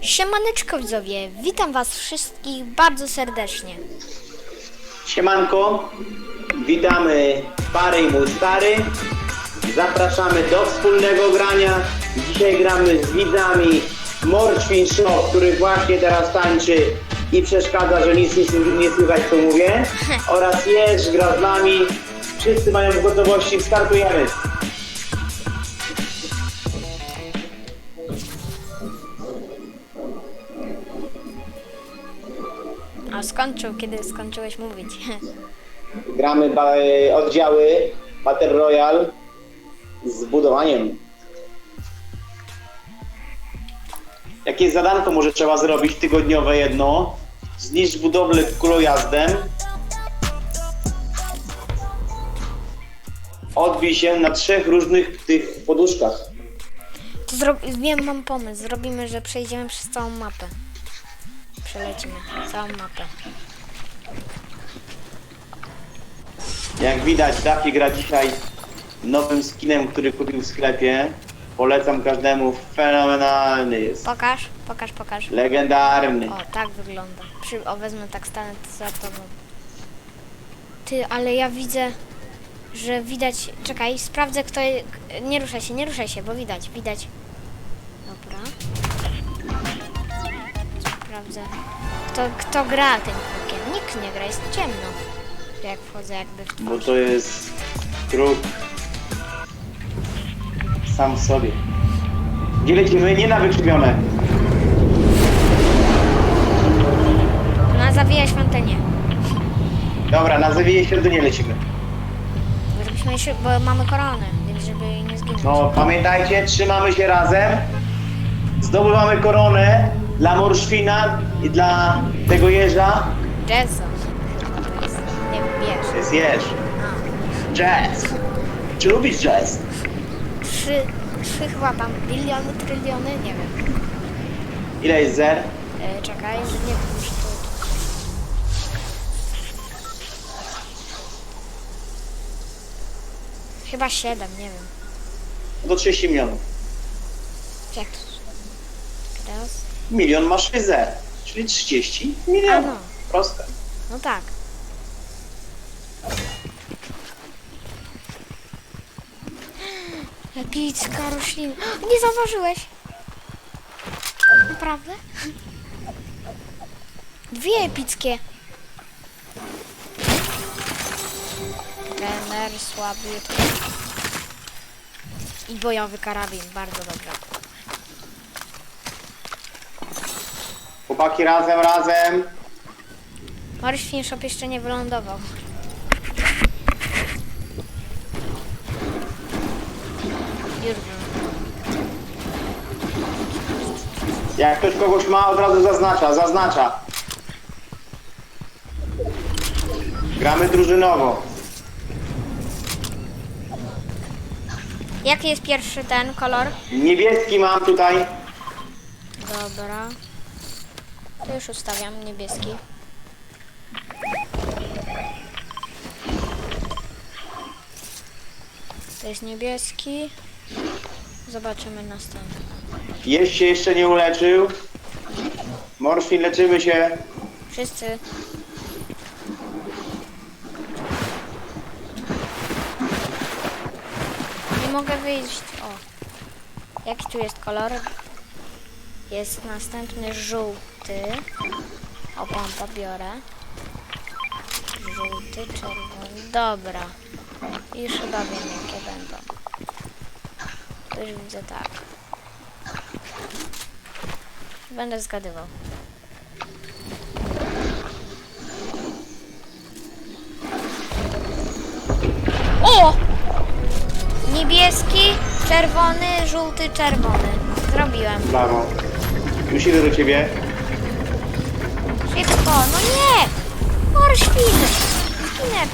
Siemaneczko widzowie, witam was wszystkich bardzo serdecznie. Siemanko, witamy Pary i mój stary. Zapraszamy do wspólnego grania. Dzisiaj gramy z widzami Morświn Show, który właśnie teraz tańczy i przeszkadza, że nic nie, nie słychać co mówię. Oraz Jerz gra z nami. Wszyscy mają gotowości, startujemy. Skończył, kiedy skończyłeś mówić. Gramy ba- oddziały Battle Royale z budowaniem. Jakie zadanko może trzeba zrobić tygodniowe jedno? Zniszcz budowlę kulojazdem. Odbij się na trzech różnych tych poduszkach. To zro- wiem, mam pomysł. Zrobimy, że przejdziemy przez całą mapę. Przelecimy całą mapę. Jak widać, Dafi gra dzisiaj nowym skinem, który kupił w sklepie. Polecam każdemu, fenomenalny jest. Pokaż, pokaż, pokaż. Legendarny. O, tak wygląda. Przy, o, wezmę tak stanę za tobą. Ty, ale ja widzę, że widać... Czekaj, sprawdzę kto... je- Nie ruszaj się, nie ruszaj się, bo widać, widać. Dobra. Sprawdzę. Kto, kto gra tym krukiem? Nikt nie gra, jest ciemno. Jak wchodzę jakby w Bo to jest kruk sam w sobie. Gdzie lecimy? Nie na wykrzywione. Na zawijaj świątynię. Dobra, na zawiję świątynię lecimy. Bo Żebyśmy jeszcze, bo mamy koronę, więc żeby nie zginąć. No, pamiętajcie, trzymamy się razem. Zdobywamy koronę dla Morszwina i dla tego jeża. Jest, nie wiesz. To jest jeż. Jazz. Czy lubisz jazz? Trzy, trzy chyba tam biliony, tryliony, nie wiem. Ile jest zer? E, czekaj, że nie wiem, to... Chyba siedem, nie wiem. Do 30 milionów. Jak to? Milion masz zer, czyli 30 A milionów. Proste. no tak. Epicka roślina. Nie zauważyłeś? Naprawdę? Dwie epickie. Trener słabiutki. I bojowy karabin, bardzo dobra. Chłopaki razem, razem. Morris Finshop jeszcze nie wylądował. Już wylądował. Jak ktoś kogoś ma, od razu zaznacza, zaznacza. Gramy drużynowo. Jaki jest pierwszy ten kolor? Niebieski mam tutaj. Dobra. To już ustawiam niebieski. To jest niebieski. Zobaczymy następny. Jeść się jeszcze nie uleczył. Morfin, leczymy się. Wszyscy. Nie mogę wyjść. O. Jaki tu jest kolor? Jest następny żółty. O, pompa biorę. Żółty, czerwony. Dobra. Już chyba wiem, jakie będą. Już widzę tak. Będę zgadywał. O! Niebieski, czerwony, żółty, czerwony. Zrobiłem. Brawo. Już idę do ciebie. Szybko, no nie! Mor świny! Świnę!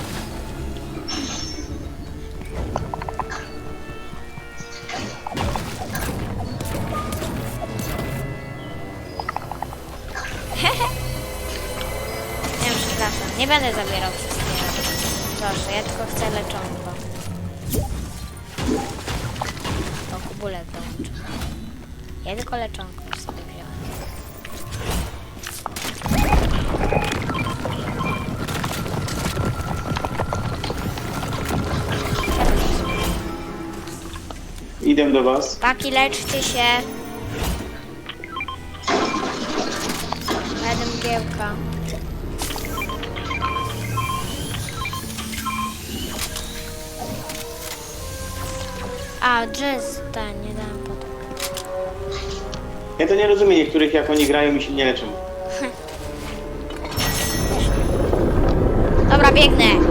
Nie, przepraszam, nie będę zabierał wszystkiego. Proszę, ja tylko chcę leczonko. To kubulek dołączę. Ja tylko leczonko Idę do was. Paki, leczcie się. Będę mgiełka. A, jazz, ten, nie dałem potem. Ja to nie rozumiem niektórych, jak oni grają i się nie leczą. Dobra, biegnę.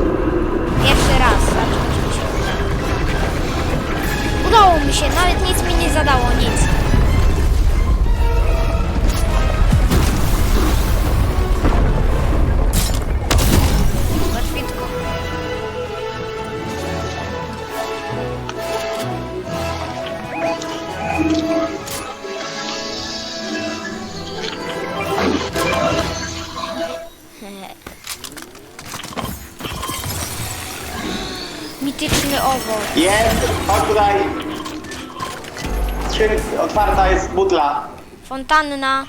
Otwarta jest butla. Fontanna.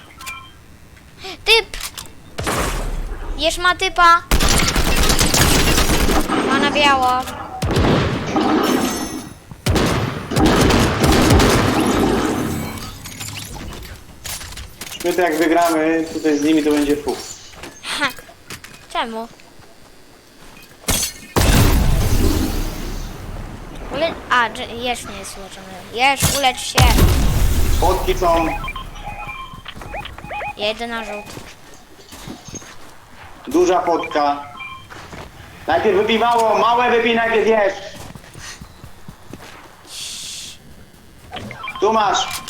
Typ! Jesz ma typa. Ma na biało. My to jak wygramy tutaj z nimi, to będzie fuk. Ha. Czemu? Ule... A, jesz nie jest uleczony. Jesz, ulecz się. Fotki są Jedę na żółt. Duża fotka. Najpierw wypij mało, małe wypij najpierw jesz. Tu masz.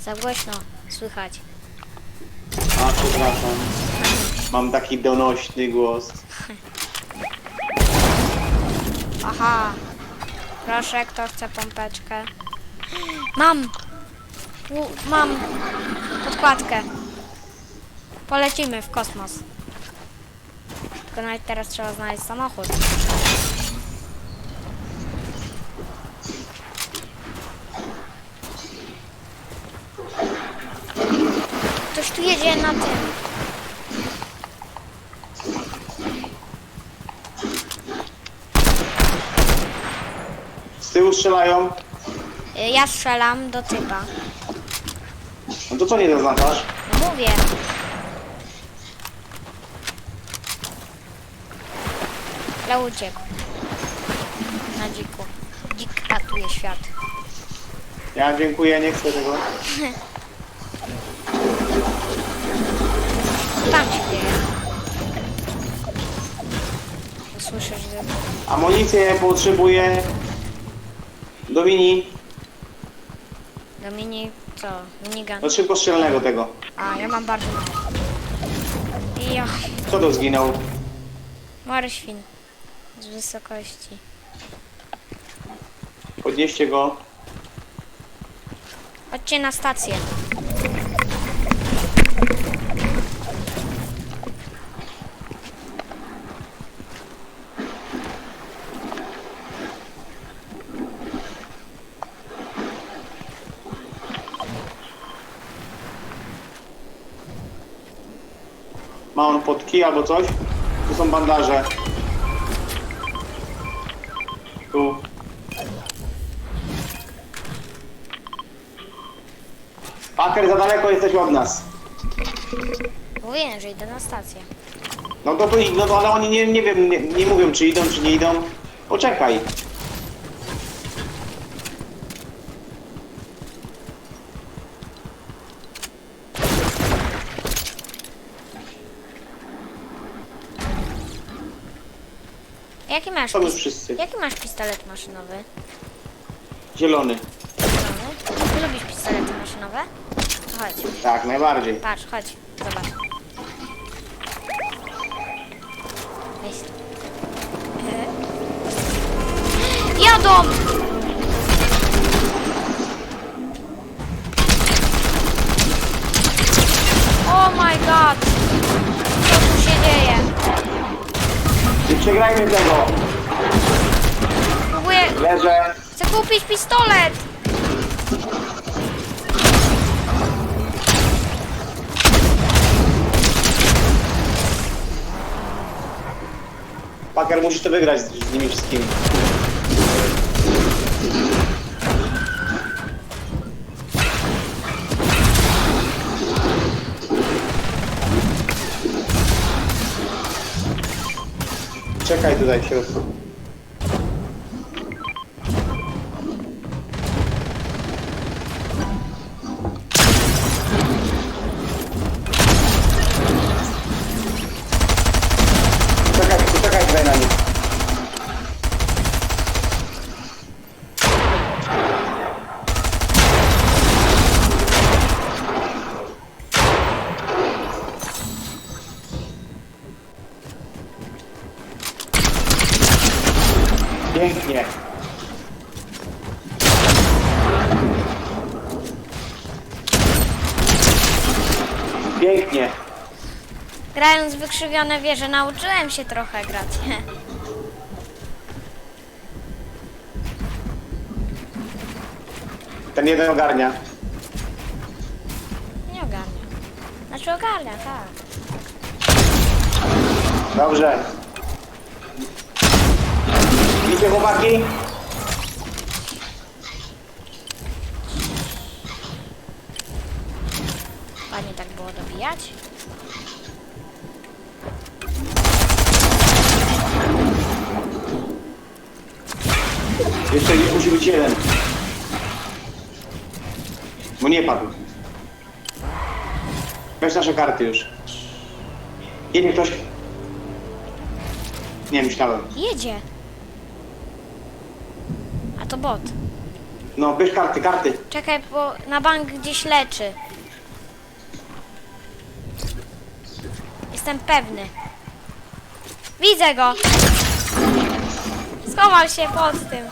Za głośno. Słychać. A, przepraszam. Mam taki donośny głos. Aha. Proszę, kto chce pompeczkę? Mam! Pu- Mam podkładkę. Polecimy w kosmos. Tylko nawet teraz trzeba znaleźć samochód. Ktoś tu jedzie na tym. Z tyłu strzelają. Y, Ja strzelam do typa. No to co nie zaznaczasz? No mówię. Ale uciekł. Na dziku. Dzik ratuje świat. Ja dziękuję, nie chcę tego. Tam się dzieje? Słyszę, że... Amunicję potrzebuję. Do mini. Do mini... co? Minigun. Do szybkostrzelnego tego. A, ja mam bardzo mało. I ja... Kto to zginął? Marświn. Z wysokości. Podnieście go. Chodźcie na stację. Podki albo coś? Tu są bandaże. Tu. Paker, za daleko jesteś od nas. Mówiłem, że idę na stację. No to tu no to ale oni nie, nie wiem, nie, nie mówią czy idą, czy nie idą. Poczekaj. Jaki masz, Są już pis- wszyscy. Jaki masz pistolet maszynowy? Zielony. Zielony? Ty lubisz pistolety maszynowe? No Chodź, Tak, najbardziej. patrz, chodź, zobacz. Weź. E? Jadą! Oh my god! Co tu się dzieje? Nie przegrajmy tego. Leżę. Chcę kupić pistolet! Packer, musisz to wygrać z, z nimi wszystkimi. Czekaj tutaj w środku. Pięknie. Pięknie. Grając w wykrzywione wieże nauczyłem się trochę grać. Ten jeden ogarnia. Nie ogarnia. Znaczy ogarnia, tak. Dobrze. Widzicie chłopaki? Ładnie tak było dobijać. Jeszcze musi być jeden. Bo nie padł. Weź nasze karty już. Jedzie ktoś. Nie, myślałem. Jedzie. To bot. No, bierz karty, karty. Czekaj, bo na bank gdzieś leczy. Jestem pewny. Widzę go. Schował się pod tym.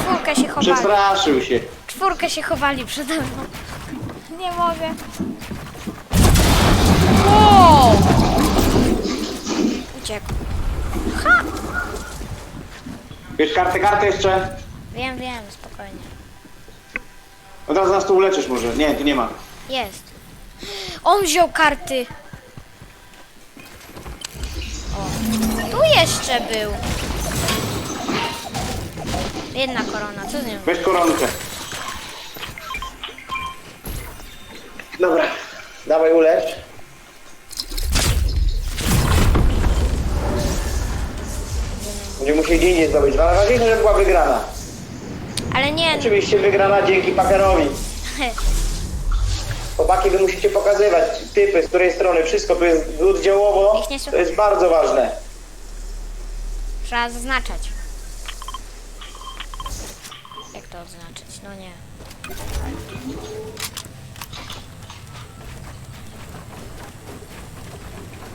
Czwórkę się chowali. Przestraszył się. Czwórkę się chowali przede mną. Nie mogę. Wow! Uciekł. Ha! Bierz kartę, kartę jeszcze. Wiem, wiem, spokojnie. Od razu nas tu uleczysz może. Nie, tu nie ma. Jest. On wziął karty. O, tu jeszcze był. Jedna korona, co z nią? Weź koronkę. Dobra. Dawaj ulecz. Nie zdobyć. Ale ważniejsze, że była wygrana. Ale nie, Oczywiście wygrana dzięki Pakerowi. Chłopaki, wy musicie pokazywać typy, z której strony, wszystko, tu jest lud działowo, Ich nie słucha- to jest bardzo ważne. trzeba zaznaczać. Jak to odznaczyć? No nie.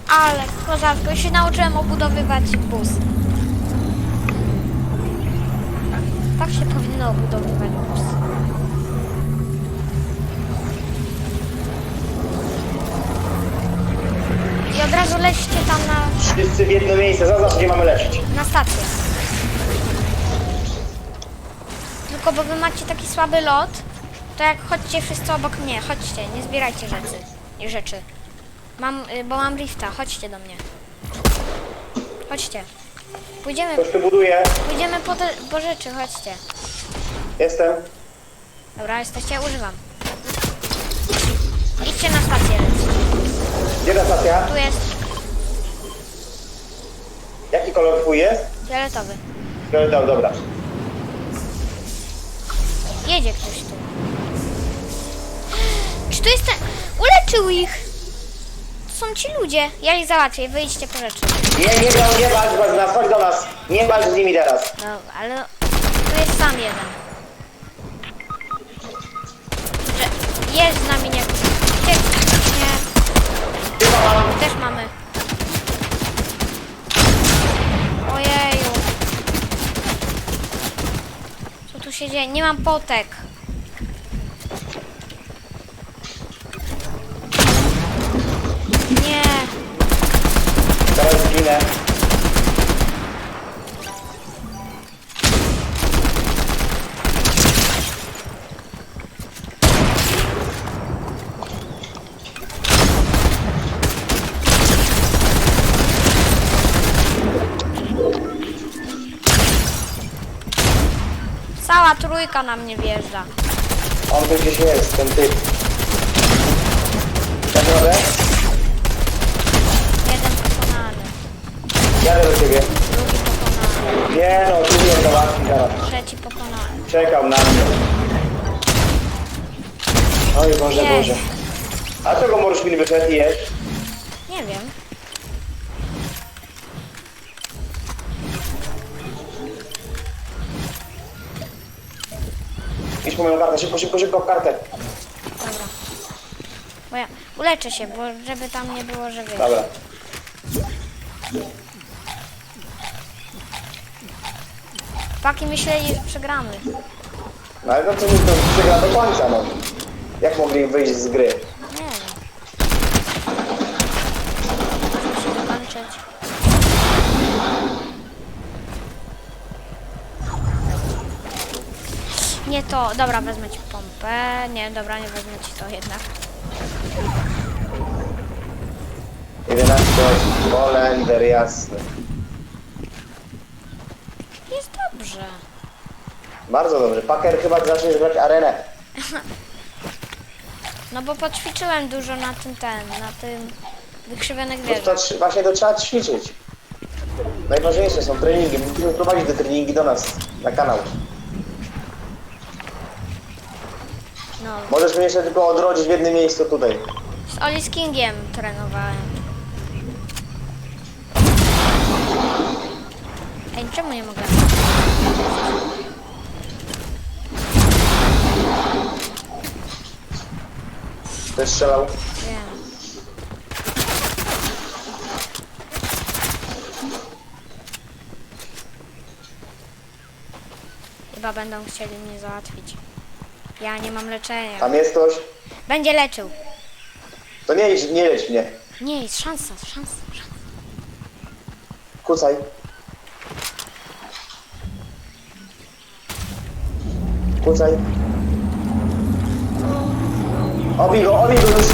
Ale kozacko, się nauczyłem obudowywać bus. Tak się powinno obudowywać bus. I od razu lećcie tam na, Wszyscy w jedno miejsce, zaznacz gdzie mamy lecieć. na stację. Tylko bo wy macie taki słaby lot, to jak chodźcie wszyscy obok mnie, chodźcie, nie zbierajcie rzeczy. Nie rzeczy. Mam, y, bo mam lifta, chodźcie do mnie. Chodźcie. Pójdziemy, Ktoś tu buduje, pójdziemy po, te, po rzeczy, chodźcie. jestem. Dobra, jesteście, używam. Idźcie na stację. Gdzie ta stacja? Tu jest Jaki kolor twój jest? fioletowy. No, dobra. Jedzie ktoś tu. Czy to jest ten... Uleczył ich! Są ci ludzie. Ja ich załatwię, wyjdźcie po rzeczy. Nie, nie, nie, nie walcz z nas, chodź do nas. Nie walcz z nimi teraz. No, ale tu jest sam jeden. Że jest z nami nie... Nie. nie. Chyba mam. Też mamy. Ojeju. Co tu się dzieje? Nie mam potek. Nie. Zginę. Cała trójka na mnie wjeżdża. On tu gdzieś jest, ten typ. Tak? Jadę do ciebie. drugi pokonany, Nie no, tu nie załatwi zaraz. trzeci pokonany. Czekał na mnie. Oj Boże, Jej. Boże. A czego możesz mi wyszedł i jeść? Nie wiem. Idź po moją kartę, szybko, szybko, szybko w kartę. Dobra. Bo ja uleczę się, bo żeby tam nie było, że wiesz. Dobra. Paki myśleli, że przegramy. No ale to co mi to przegra do końca, no. Jak mogli wyjść z gry? Nie wiem. Muszę dokończyć. Nie to, dobra, wezmę ci pompę. Nie, dobra, nie wezmę ci to jednak. 11 osób, Bolender, jasny. Dobrze. Bardzo dobrze. Paker chyba zaczniesz grać arenę. No bo poćwiczyłem dużo na tym ten, na tym wykrzywionych To, wieżach. to, trzy- właśnie to trzeba ćwiczyć. Najważniejsze są treningi. Musimy prowadzić te treningi do nas, na kanał. No, Możesz mnie jeszcze tylko odrodzić w jednym miejscu tutaj. z Oli Kingiem trenowałem. Ej, czemu nie mogę? Ktoś strzelał. Wiem. Chyba będą chcieli mnie załatwić. Ja nie mam leczenia. Tam jest ktoś. Będzie leczył. To nie idź, nie leć mnie. Nie, jest szansa, szansa, szansa. Kucaj. Kucaj. Obij go, obij go już.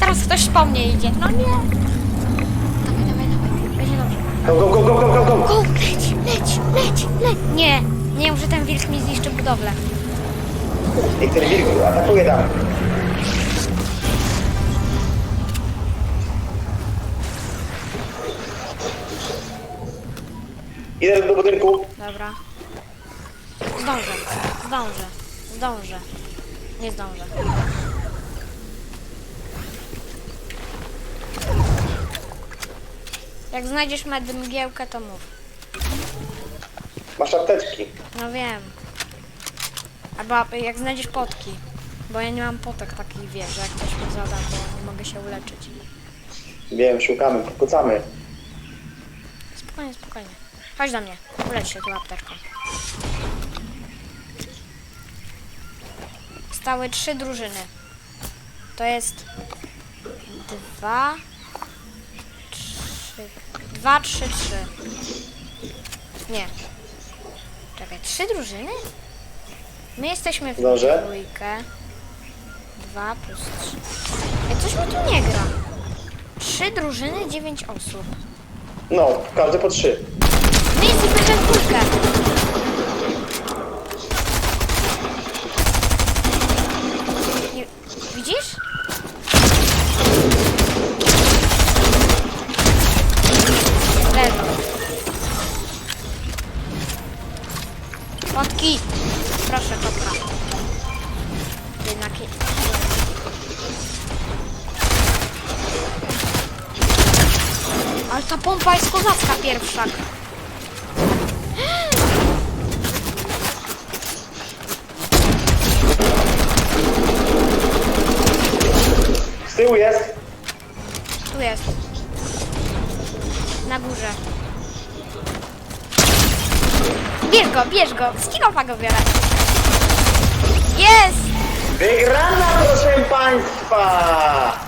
Teraz ktoś po mnie idzie. No nie. Dawaj, dawaj, dawaj. Będzie dobrze. Go, go, go, go, go, go, go. Go, leć, leć, leć, leć. Nie, nie że ten wilk mi zniszczy budowlę. Niech ten wilk atakuje tam. Idę do budynku. Dobra. Zdążę, zdążę, zdążę. Nie zdążę. Jak znajdziesz med mgiełkę, to mów. Masz apteczki. No wiem. Albo jak znajdziesz potki. Bo ja nie mam potek takich, wiesz, że jak ktoś mi zada, to nie mogę się uleczyć. Wiem, szukamy, kucamy. Spokojnie, spokojnie. Chodź do mnie, ulecz się tu apteczką. Stały trzy drużyny. To jest dwa, trzy, dwa, trzy, trzy. Nie. Czekaj, trzy drużyny? My jesteśmy w Dobrze. dwójkę. Dwa plus trzy. Ej, coś mi tu nie gra. Trzy drużyny, dziewięć osób. No, każdy po trzy. My Górze. Bierz go, bierz go. Z kilofa go biorę. Jest! Wygrana, proszę Państwa!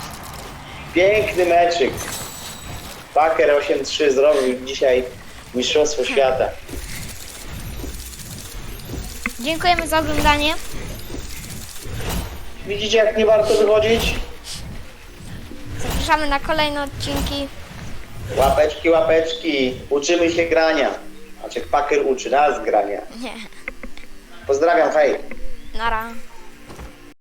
Piękny meczyk. Paker 8-3 zrobił dzisiaj Mistrzostwo Świata. Dziękujemy za oglądanie. Widzicie, jak nie warto wychodzić? Zapraszamy na kolejne odcinki. Łapeczki, łapeczki. Uczymy się grania. A cię Packer uczy nas grania. Nie. Pozdrawiam, hej. Nara.